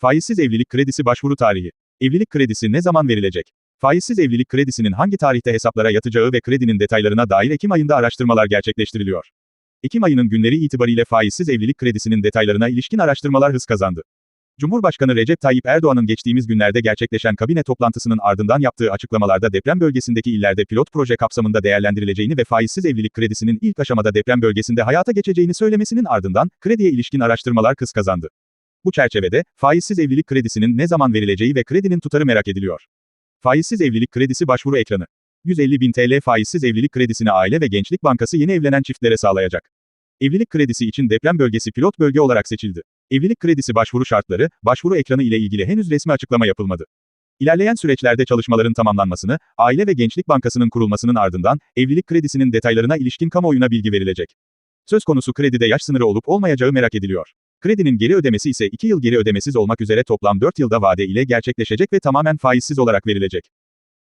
Faizsiz evlilik kredisi başvuru tarihi. Evlilik kredisi ne zaman verilecek? Faizsiz evlilik kredisinin hangi tarihte hesaplara yatacağı ve kredinin detaylarına dair Ekim ayında araştırmalar gerçekleştiriliyor. Ekim ayının günleri itibariyle faizsiz evlilik kredisinin detaylarına ilişkin araştırmalar hız kazandı. Cumhurbaşkanı Recep Tayyip Erdoğan'ın geçtiğimiz günlerde gerçekleşen kabine toplantısının ardından yaptığı açıklamalarda deprem bölgesindeki illerde pilot proje kapsamında değerlendirileceğini ve faizsiz evlilik kredisinin ilk aşamada deprem bölgesinde hayata geçeceğini söylemesinin ardından krediye ilişkin araştırmalar hız kazandı. Bu çerçevede faizsiz evlilik kredisinin ne zaman verileceği ve kredinin tutarı merak ediliyor. Faizsiz evlilik kredisi başvuru ekranı. 150 bin TL faizsiz evlilik kredisini Aile ve Gençlik Bankası yeni evlenen çiftlere sağlayacak. Evlilik kredisi için deprem bölgesi pilot bölge olarak seçildi. Evlilik kredisi başvuru şartları, başvuru ekranı ile ilgili henüz resmi açıklama yapılmadı. İlerleyen süreçlerde çalışmaların tamamlanmasını, Aile ve Gençlik Bankası'nın kurulmasının ardından, evlilik kredisinin detaylarına ilişkin kamuoyuna bilgi verilecek. Söz konusu kredide yaş sınırı olup olmayacağı merak ediliyor. Kredinin geri ödemesi ise 2 yıl geri ödemesiz olmak üzere toplam 4 yılda vade ile gerçekleşecek ve tamamen faizsiz olarak verilecek.